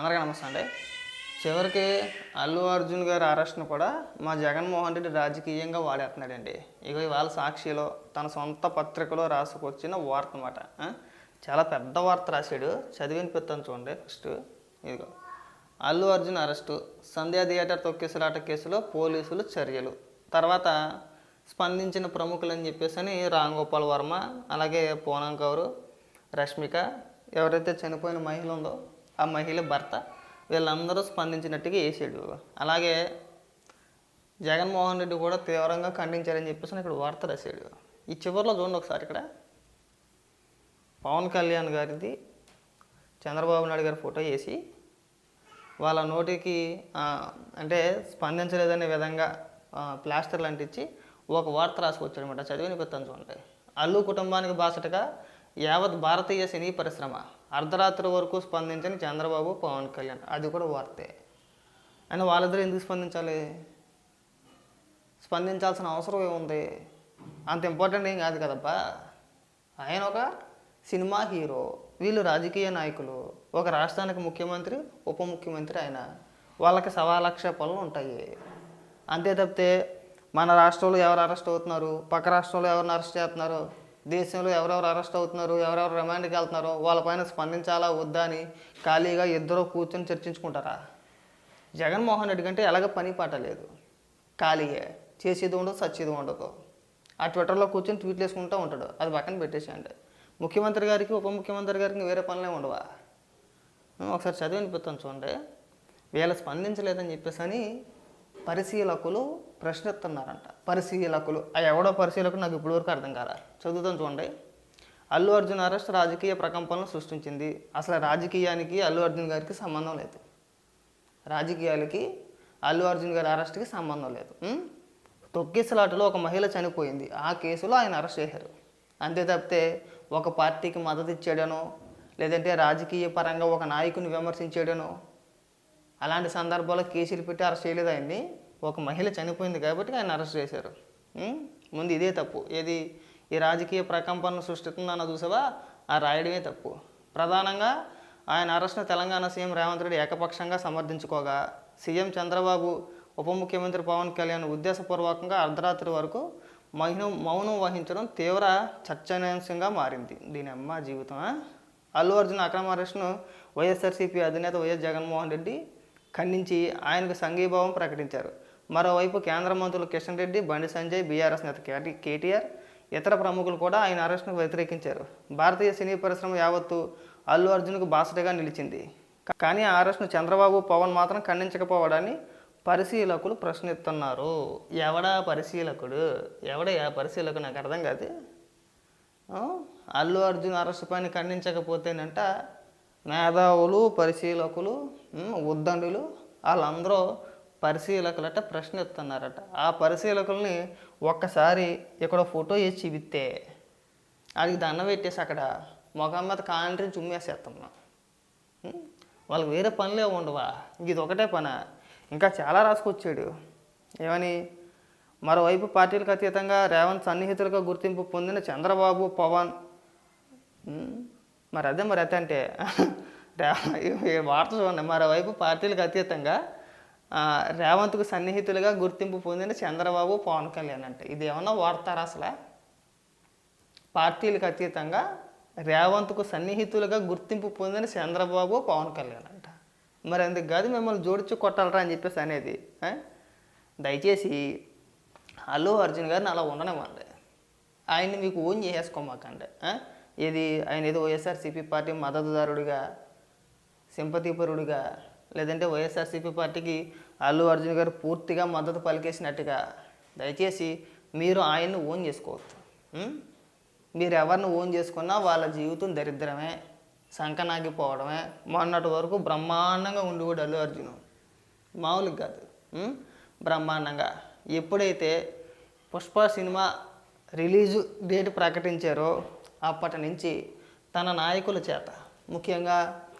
అందరికీ నమస్తే అండి. చివరికి అల్లు అర్జున్ గారి అరెస్ట్ను కూడా మా జగన్మోహన్ రెడ్డి రాజకీయంగా వాడేస్తున్నాడండి. ఇక ఇవాళ సాక్షిలో తన సొంత పత్రికలో రాసుకొచ్చిన వార్త అనమాట చాలా పెద్ద వార్త రాశాడు. చదివిన చదివినిపిస్తాను చూడండి ఫస్ట్. ఇదిగో. అల్లు అర్జున్ అరెస్టు. సంధ్యా థియేటర్ తొక్కేసలాట కేసులో పోలీసులు చర్యలు. తర్వాత స్పందించిన ప్రముఖులు అని చెప్పేసి అని రామ్ గోపాల్ వర్మ అలాగే పూనం కౌరు రష్మిక ఎవరైతే చనిపోయిన మహిళ ఉందో ఆ మహిళ భర్త వీళ్ళందరూ స్పందించినట్టుగా వేసాడు అలాగే జగన్మోహన్ రెడ్డి కూడా తీవ్రంగా ఖండించారని చెప్పేసి ఇక్కడ వార్త రాశాడు. ఈ చివరిలో చూడండి ఒకసారి ఇక్కడ. పవన్ కళ్యాణ్ గారిది చంద్రబాబు నాయుడు గారి ఫోటో వేసి వాళ్ళ నోటికి అంటే స్పందించలేదనే విధంగా ప్లాస్టర్లు అంటించి ఒక వార్త రాసుకొచ్చాడనమాట చదివిన పెత్తం చూడండి. అల్లు కుటుంబానికి బాసటగా యావత్ భారతీయ సినీ పరిశ్రమ అర్ధరాత్రి వరకు స్పందించని చంద్రబాబు పవన్ కళ్యాణ్. అది కూడా వార్తే. ఆయన వాళ్ళిద్దరూ ఎందుకు స్పందించాలి? స్పందించాల్సిన అవసరం ఏముంది? అంత ఇంపార్టెంట్ ఏం కాదు కదబ్బా. ఆయన ఒక సినిమా హీరో. వీళ్ళు రాజకీయ నాయకులు. ఒక రాష్ట్రానికి ముఖ్యమంత్రి ఉప ముఖ్యమంత్రి ఆయన. వాళ్ళకి సవా లక్ష పనులు ఉంటాయి. అంతే తప్పితే మన రాష్ట్రంలో ఎవరు అరెస్ట్ అవుతున్నారు? పక్క రాష్ట్రంలో ఎవరిని అరెస్ట్ చేస్తున్నారు? దేశంలో ఎవరెవరు అరెస్ట్ అవుతున్నారు ఎవరెవరు రిమాండ్కి వెళ్తున్నారో వాళ్ళపైన స్పందించాలా వద్దా అని ఖాళీగా ఇద్దరు కూర్చొని చర్చించుకుంటారా? జగన్మోహన్ రెడ్డి కంటే ఎలాగ పని పాట లేదు. ఖాళీయే చేసేది ఉండదు సచ్చేది ఉండదు. ఆ ట్విట్టర్లో కూర్చొని ట్వీట్లు వేసుకుంటూ ఉంటాడు అది పక్కన పెట్టేసేయండి. ముఖ్యమంత్రి గారికి ఉప ముఖ్యమంత్రి గారికి వేరే పనులే ఉండవా? ఒకసారి చదివి వినిపిస్తాను చూడండి. వీళ్ళు స్పందించలేదని చెప్పేసి అని పరిశీలకులు ప్రశ్నిస్తున్నారంట పరిశీలకులు. ఆ ఎవడో పరిశీలకులు నాకు ఇప్పటివరకు అర్థం కాల. చదువుతాను చూడండి. అల్లు అర్జున్ అరెస్ట్ రాజకీయ ప్రకంపనలు సృష్టించింది. అసలు రాజకీయానికి అల్లు అర్జున్ గారికి సంబంధం లేదు. రాజకీయాలకి అల్లు అర్జున్ గారి అరెస్ట్కి సంబంధం లేదు. తొక్కిసలాటలో ఒక మహిళ చనిపోయింది. ఆ కేసులో ఆయన అరెస్ట్ చేశారు. అంతే తప్పితే ఒక పార్టీకి మద్దతు ఇచ్చాడనో లేదంటే రాజకీయ పరంగా ఒక నాయకుని విమర్శించాడనో అలాంటి సందర్భాల్లో కేసులు పెట్టి అరెస్ట్ చేయలేదు ఆయన్ని? ఒక మహిళ చనిపోయింది కాబట్టి ఆయన అరెస్ట్ చేశారు. ముందు ఇదే తప్పు. ఏది? ఈ రాజకీయ ప్రకంపనను సృష్టిస్తుందన్న చూసావా? ఆ రాయడమే తప్పు. ప్రధానంగా ఆయన అరెస్ట్ను తెలంగాణ సీఎం రేవంత్ రెడ్డి ఏకపక్షంగా సమర్థించుకోగా. సీఎం చంద్రబాబు ఉప ముఖ్యమంత్రి పవన్ కళ్యాణ్ ఉద్దేశపూర్వకంగా అర్ధరాత్రి వరకు మహిళం మౌనం వహించడం తీవ్ర చర్చనీయాంశంగా మారింది. దీని అమ్మ జీవితం అల్లు అర్జున్ అక్రమ అరెస్ట్ను వైఎస్ఆర్సీపీ అధినేత వైఎస్ జగన్మోహన్ రెడ్డి ఖండించి ఆయనకు సంఘీభావం ప్రకటించారు. మరోవైపు కేంద్ర మంత్రులు కిషన్ రెడ్డి బండి సంజయ్ బీఆర్ఎస్ నేత కేటీ కేటీఆర్ ఇతర ప్రముఖులు కూడా ఆయన అరెస్ట్ను వ్యతిరేకించారు. భారతీయ సినీ పరిశ్రమ యావత్తు అల్లు అర్జున్కు బాసటగా నిలిచింది. కానీ ఆ అరెస్ట్ను చంద్రబాబు పవన్ మాత్రం ఖండించకపోవడాన్ని పరిశీలకులు ప్రశ్నిస్తున్నారు. ఎవడా పరిశీలకుడు? ఎవడయ్యా పరిశీలకుడు? నాకు అర్థం కాదు. అల్లు అర్జున్ అరెస్ట్ పైన ఖండించకపోతేనంట మేధావులు పరిశీలకులు ఉద్దండులు వాళ్ళందరూ పరిశీలకులట ప్రశ్నిస్తున్నారట ఆ పరిశీలకుల్ని ఒక్కసారి ఇక్కడ ఫోటో వేసి చూపిస్తే అది దండం పెట్టేసి అక్కడ మొఖం మీద కాంట్రీ చుమ్మేసేస్తున్నా వాళ్ళకి వేరే పనులే ఉండవా? ఇది ఒకటే పని? ఇంకా చాలా రాసుకొచ్చాడు. ఏమని? మరోవైపు పార్టీలకు అతీతంగా రేవంత్ సన్నిహితులుగా గుర్తింపు పొందిన చంద్రబాబు పవన్. మరి అదే మరి అదే అంటే రే- వార్త చూడండి. మరోవైపు పార్టీలకు అతీతంగా రేవంత్కు సన్నిహితులుగా గుర్తింపు పొందిన చంద్రబాబు పవన్ కళ్యాణ్ అంటే. ఇది ఏమన్నా వాడతారా అసలు? పార్టీలకు అతీతంగా రేవంత్కు సన్నిహితులుగా గుర్తింపు పొందిన చంద్రబాబు పవన్ కళ్యాణ్ అంట. మరి అందుకు కాదు మిమ్మల్ని జోడించి కొట్టాలరా అని చెప్పేసి అనేది దయచేసి అల్లు అర్జున్ గారిని అలా ఉండనివ్వండి. ఆయన్ని మీకు ఓన్ చేసేసుకోమాకండి ఏది ఇది ఆయన ఏదో వైఎస్ఆర్సీపీ పార్టీ మద్దతుదారుడిగా సింపతిపరుడిగా లేదంటే వైఎస్ఆర్సీపీ పార్టీకి అల్లు అర్జున్ గారు పూర్తిగా మద్దతు పలికేసినట్టుగా. దయచేసి మీరు ఆయన్ని ఓన్ చేసుకోవద్దు మీరు ఎవరిని ఓన్ చేసుకున్నా వాళ్ళ జీవితం దరిద్రమే సంకనాగిపోవడమే. మొన్నటి వరకు బ్రహ్మాండంగా ఉండేవాడు అల్లు అర్జున్. మామూలుగా కాదు. బ్రహ్మాండంగా. ఎప్పుడైతే పుష్ప సినిమా రిలీజు డేట్ ప్రకటించారో అప్పటి నుంచి తన నాయకుల చేత ముఖ్యంగా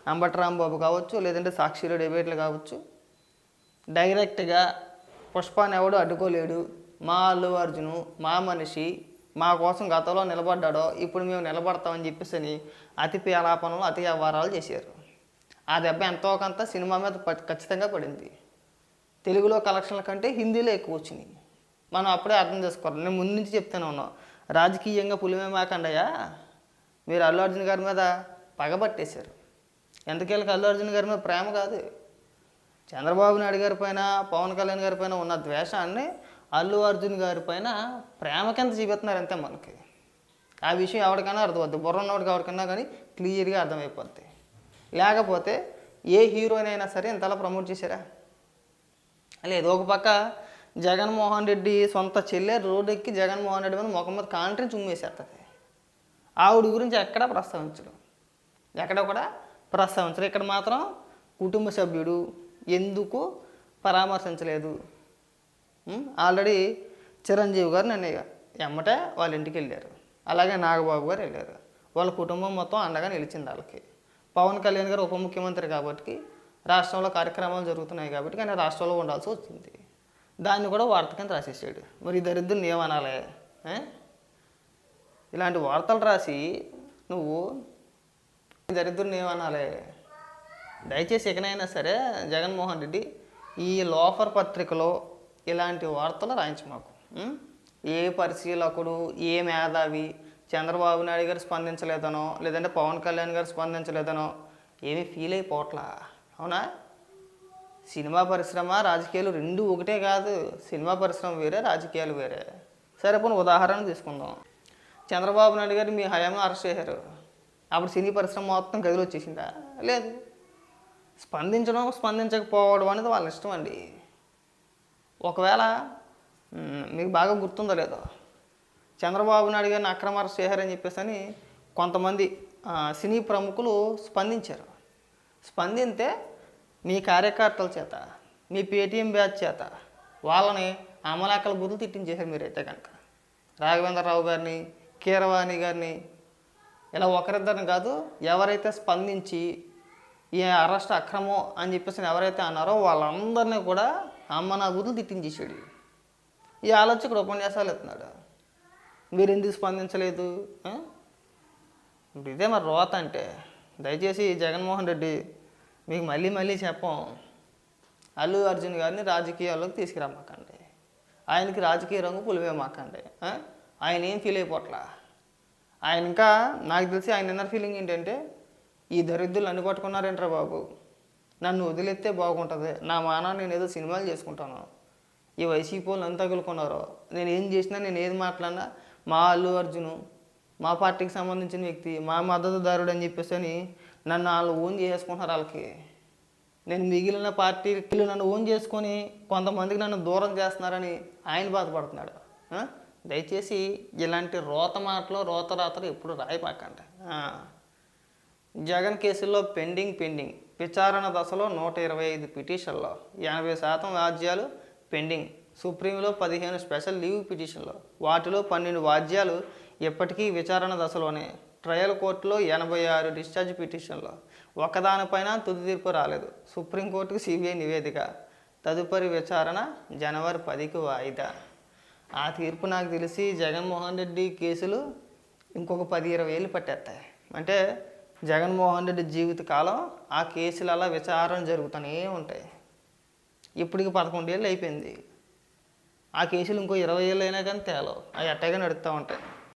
అంబటరాంబాబు కావచ్చు లేదంటే సాక్షిలో డిబేట్లు కావచ్చు డైరెక్ట్గా పుష్పాన్ని ఎవడు అడ్డుకోలేడు. మా అల్లు అర్జును మా మనిషి మా కోసం గతంలో నిలబడ్డాడో ఇప్పుడు మేము నిలబడతామని చెప్పేసి అని అతి పేలాపనలు అతి వ్యవహారాలు చేశారు. ఆ దెబ్బ ఎంతో కొంత సినిమా మీద ప- ఖచ్చితంగా పడింది. తెలుగులో కలెక్షన్ల కంటే హిందీలో ఎక్కువ వచ్చినాయి. మనం అప్పుడే అర్థం చేసుకోవాలి. నేను ముందు నుంచి చెప్తాను ఉన్నాం. రాజకీయంగా పులిమే మాకండయ్యా మీరు అల్లు అర్జున్ గారి మీద పగబట్టేశారు ఎంతకెళ్ళి అల్లు అర్జున్ గారి మీద ప్రేమ కాదు? చంద్రబాబు నాయుడు గారి పైన పవన్ కళ్యాణ్ గారి పైన ఉన్న ద్వేషాన్ని అల్లు అర్జున్ గారి పైన ప్రేమ కింద చూపిస్తున్నారు అంతే మనకి. ఆ విషయం ఎవరికైనా అర్థమవుద్ది. బుర్ర ఉన్నవాడికి ఎవరికైనా కానీ క్లియర్గా అర్థమైపోద్ది. లేకపోతే ఏ హీరోయిన్ అయినా సరే ఇంతలా ప్రమోట్ చేశారా? లేదు ఒక పక్క జగన్మోహన్ రెడ్డి సొంత చెల్లె రోడ్డు ఎక్కి జగన్మోహన్ రెడ్డి మీద ముఖం మీద కాంట్రీ చుమ్మేసేస్తుంది ఆవిడ గురించి ఎక్కడా ప్రస్తావించడం ఎక్కడ కూడా ప్రస్తావించరు ఇక్కడ మాత్రం కుటుంబ సభ్యుడు ఎందుకు పరామర్శించలేదు? ఆల్రెడీ చిరంజీవి గారు నన్ను ఎమ్మటే వాళ్ళ ఇంటికి వెళ్ళారు. అలాగే నాగబాబు గారు వెళ్ళారు. వాళ్ళ కుటుంబం మొత్తం అండగా నిలిచింది వాళ్ళకి. పవన్ కళ్యాణ్ గారు ఉప ముఖ్యమంత్రి కాబట్టి రాష్ట్రంలో కార్యక్రమాలు జరుగుతున్నాయి కాబట్టి కానీ రాష్ట్రంలో ఉండాల్సి వచ్చింది. దాన్ని కూడా వార్త కింద రాసేసాడు. మరి ఈ దరిద్రుని ఇలాంటి వార్తలు రాసి నువ్వు దరిద్రుని ఏమనాలి? దయచేసి ఎక్కడైనా సరే జగన్మోహన్ రెడ్డి ఈ లోఫర్ పత్రికలో ఇలాంటి వార్తలు రాయించు మాకు. ఏ పరిశీలకుడు ఏ మేధావి చంద్రబాబు నాయుడు గారు స్పందించలేదనో లేదంటే పవన్ కళ్యాణ్ గారు స్పందించలేదనో ఏమీ ఫీల్ అయిపోవట్లా? అవునా? సినిమా పరిశ్రమ రాజకీయాలు రెండు ఒకటే కాదు. సినిమా పరిశ్రమ వేరే రాజకీయాలు వేరే. సరే పోనీ ఉదాహరణ తీసుకుందాం. చంద్రబాబు నాయుడు గారు మీ హయాంలో అరెస్ట్ చేశారు. అప్పుడు సినీ పరిశ్రమ మొత్తం గదిలో వచ్చేసిందా? లేదు. స్పందించడం స్పందించకపోవడం అనేది వాళ్ళ ఇష్టం అండి. ఒకవేళ మీకు బాగా గుర్తుందో లేదో. చంద్రబాబు నాయుడు గారిని అక్రమార అరెస్ట్ చేశారని చెప్పేసి అని కొంతమంది సినీ ప్రముఖులు స్పందించారు. స్పందింతే మీ కార్యకర్తల చేత మీ పేటీఎం బ్యాచ్ చేత వాళ్ళని అమలాకల బుద్ధులు తిట్టించేశారు మీరైతే కనుక. రాఘవేంద్రరావు గారిని కీరవాణి గారిని ఇలా ఒకరిద్దరిని కాదు ఎవరైతే స్పందించి ఈ అరెస్ట్ అక్రమం అని చెప్పేసి ఎవరైతే అన్నారో వాళ్ళందరినీ కూడా అమ్మ నా బుద్ధులు తిట్టించేసాడు ఈ ఆలోచకుడు ఉపన్యాసాలు ఎత్తున్నాడు మీరు ఎందుకు స్పందించలేదు? ఇప్పుడు ఇదే మరి రోత అంటే. దయచేసి జగన్మోహన్ రెడ్డి మీకు మళ్ళీ మళ్ళీ చెప్పం. అల్లు అర్జున్ గారిని రాజకీయాల్లోకి తీసుకురమ్మకండి. ఆయనకి రాజకీయ రంగు పులివేమాకండి ఆయన ఏం ఫీల్ అయిపోట్లా? ఆయన ఇంకా నాకు తెలిసి ఆయన ఇన్నర్ ఫీలింగ్ ఏంటంటే ఈ దరిద్రులు అన్ని పట్టుకున్నారేంట్రా బాబు? నన్ను వదిలేస్తే బాగుంటుంది. నా మానా నేను ఏదో సినిమాలు చేసుకుంటాను. ఈ వైసీపీ వాళ్ళు ఎంత తగులుకున్నారు. నేను ఏం చేసినా నేను ఏది మాట్లాడినా మా అల్లు అర్జును మా పార్టీకి సంబంధించిన వ్యక్తి మా మద్దతుదారుడు అని చెప్పేసి అని నన్ను వాళ్ళు ఓన్ చేసుకుంటున్నారు వాళ్ళకి. నేను మిగిలిన పార్టీలు నన్ను ఓన్ చేసుకొని కొంతమందికి నన్ను దూరం చేస్తున్నారని ఆయన బాధపడుతున్నాడు. దయచేసి ఇలాంటి రోత మాటలు రోత రాతలు ఎప్పుడు రాయపాకండి జగన్ కేసుల్లో పెండింగ్ పెండింగ్. విచారణ దశలో నూట ఇరవై ఐదు పిటిషన్లో. ఎనభై శాతం వాద్యాలు పెండింగ్. సుప్రీంలో పదిహేను స్పెషల్ లీవ్ పిటిషన్లు. వాటిలో పన్నెండు వాద్యాలు ఇప్పటికీ విచారణ దశలోనే. ట్రయల్ కోర్టులో ఎనభై ఆరు డిశ్చార్జ్ పిటిషన్లు. ఒకదానిపైన తుది తీర్పు రాలేదు. సుప్రీంకోర్టుకు సిబిఐ నివేదిక. తదుపరి విచారణ జనవరి పదికి వాయిదా. ఆ తీర్పు నాకు తెలిసి జగన్మోహన్ రెడ్డి కేసులు ఇంకొక పది ఇరవై ఏళ్ళు పట్టేస్తాయి. అంటే జగన్మోహన్ రెడ్డి జీవితకాలం ఆ కేసులు అలా విచారణ జరుగుతూనే ఉంటాయి. ఇప్పటికి పదకొండు ఏళ్ళు అయిపోయింది. ఆ కేసులు ఇంకో ఇరవై ఏళ్ళు అయినా కానీ తేలవు. అవి అట్టగా నడుస్తూ ఉంటాయి.